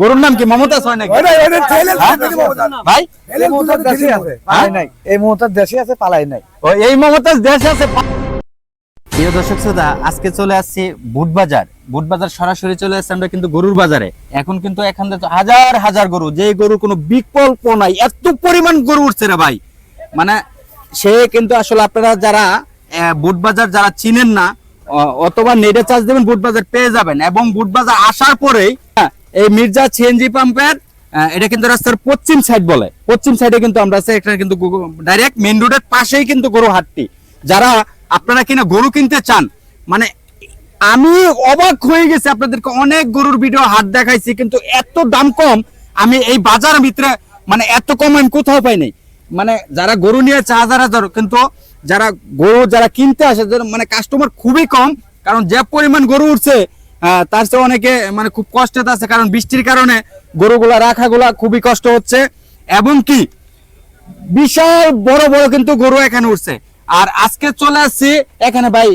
গরুর নাম কি মমতাজ হয় নাকি? ছেলে হ্যাঁ? ভাই? এই মমতাজ দেশে আছে। পালাই নাই। এই দেশে আছে পালাই নাই। ও, এই মমতাজ দেশে আছে প্রিয় দর্শক শ্রোতা আজকে চলে আসছি বুট বাজার বুট বাজার সরাসরি চলে আসছে আমরা কিন্তু গরুর বাজারে। এখন কিন্তু এখান থেকে হাজার হাজার গরু যে গরু কোনো বিকল্প নাই এত পরিমাণ গরু উঠছে রে ভাই। মানে সে কিন্তু আসলে আপনারা যারা বুট বাজার যারা চিনেন না অথবা নেটে চার্জ দেবেন বুট বাজার পেয়ে যাবেন। এবং বুট বাজার আসার পরেই হ্যাঁ, এই মির্জা সিএনজি পাম্পের এটা কিন্তু রাস্তার পশ্চিম সাইড বলে। পশ্চিম সাইডে কিন্তু আমরা আছি এখানে কিন্তু ডাইরেক্ট মেইন রোডের পাশেই কিন্তু গরু হাটটি যারা আপনারা কিনা গরু কিনতে চান মানে আমি অবাক হয়ে গেছি আপনাদেরকে, অনেক গরুর ভিডিও হাট দেখাইছি, কিন্তু এত দাম কম, আমি এই বাজার ভিতরে মানে এত কম আমি কোথাও পাই নাই। মানে যারা গরু নিয়ে চা হাজার হাজার, কিন্তু যারা গরু যারা কিনতে আসে মানে কাস্টমার খুবই কম, কারণ যে পরিমাণ গরু উঠছে তার চেয়ে অনেকে মানে খুব কষ্টে আছে কারণ বৃষ্টির কারণে গরুগুলা রাখাগুলা খুবই কষ্ট হচ্ছে। এবং কি বিশাল বড় বড় কিন্তু গরু এখানে উঠছে। আর আজকে চলে আসছি এখানে ভাই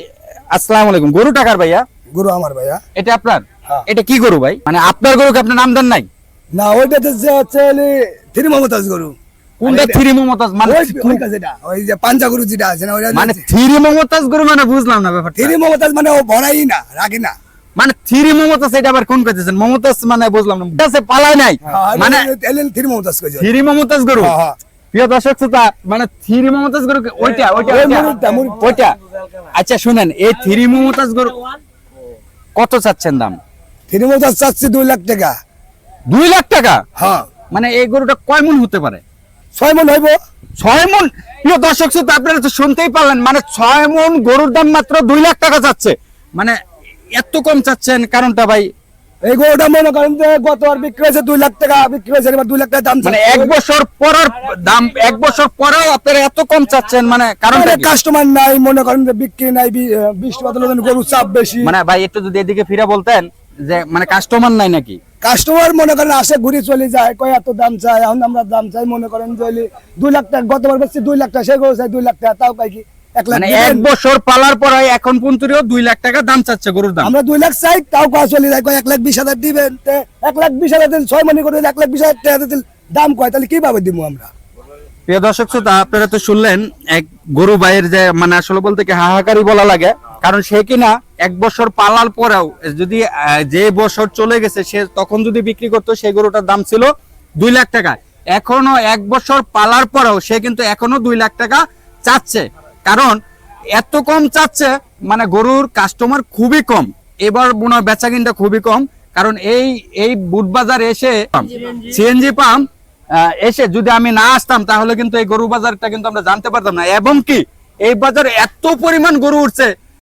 আসসালামু আলাইকুম। গরু টাকার ভাইয়া? গুরু আমার ভাইয়া। এটা আপনার? হ্যাঁ। এটা কি গরু ভাই? মানে আপনার গরুকে আপনার নাম দেন নাই? না ওইটাতে যে হচ্ছে ওই থ্রি মমতাজ গরু। কোনটা থ্রি মমতাজ? মানে ওই ওইটা যে পাঞ্জা গরু যেটা আছে না ওইটা মানে থ্রি মমতাজ গরু মানে বুঝলাম না ব্যাপারটা। থ্রি মমতাজ মানে ও ভরাই না রাখে না। মানে থ্রি মমতাজ এটা আবার কোন পেতেছেন মমতাজ মানে বুঝলাম না আছে পালায় নাই। মানে থ্রি মমতাজ কইছে। থ্রি মমতাজ গরু? হ্যাঁ, হ্যাঁ। প্রিয় দর্শক শ্রোতা মানে থ্রি মমতাজ গরু ওইটা ওইটা ওইটা? আচ্ছা শুনেন এই থ্রি মমতাজ গরু কত চাচ্ছেন দাম? থ্রি মমতাজ চাচ্ছি দুই লাখ টাকা। দুই লাখ টাকা? হ্যাঁ। মানে এই গরুটা কয় মন হতে পারে? ছয় মন হইব। ছয় মন? প্রিয় দর্শক শ্রোতা আপনারা তো শুনতেই পারলেন মানে ছয় মন গরুর দাম মাত্র দুই লাখ টাকা চাচ্ছে। মানে এত কম চাচ্ছেন কারণটা ভাই? এই গরুটা মনে করেন যে গতবার বিক্রি হয়েছে দুই লাখ টাকা বিক্রি হয়েছে এবার দুই লাখ টাকা দাম মানে এক বছর পরের দাম এক বছর পরেও আপনারা এত কম চাচ্ছেন মানে কারণটা কি? কাস্টমার নাই মনে করেন যে বিক্রি নাই বৃষ্টি বাদল গরু চাপ বেশি। মানে ভাই একটু যদি এদিকে ফিরে বলতেন যে মানে কাস্টমার নাই নাকি? কাস্টমার মনে করেন আসে ঘুরে চলে যায় কয় এত দাম চাই এখন আমরা দাম চাই মনে করেন দুই লাখ টাকা গতবার বেশি দুই লাখ টাকা সে গরু চাই দুই লাখ টাকা তাও পাই কি? এক মানে দিবেন? এক বছর পালার পরে এখন পর্যন্তও দুই লাখ টাকা দাম চাচ্ছে গরুর দাম। আমরা দুই লাখ চাই তাও কয় চলে যায় এক লাখ বিশ হাজার দিবেন। এক লাখ বিশ হাজার দিন ছয় মনে করে এক লাখ বিশ হাজার টাকা দিলে দাম কয়? তাহলে কীভাবে দিব আমরা? প্রিয় দর্শক শ্রোতা আপনারা তো শুনলেন এক গরু ভাইয়ের যে মানে আসলে বলতে কি হাহাকারি বলা লাগে কারণ সে কিনা এক বছর পালার পরেও যদি যে বছর চলে গেছে সে তখন যদি বিক্রি করতো সেই গরুটার দাম ছিল দুই লাখ টাকা। এখনও এক বছর পালার পরেও সে কিন্তু এখনও দুই লাখ টাকা চাচ্ছে। কারণ এত কম চাচ্ছে মানে গরুর কাস্টমার খুবই কম। এবার বোনার বেচা কিনটা খুবই কম কারণ এই এই বুট বাজার এসে সিএনজি পাম্প এসে যদি আমি না আসতাম তাহলে কিন্তু এই গরু বাজারটা কিন্তু আমরা জানতে পারতাম না। এবং কি এই বাজারে এত পরিমাণ গরু উঠছে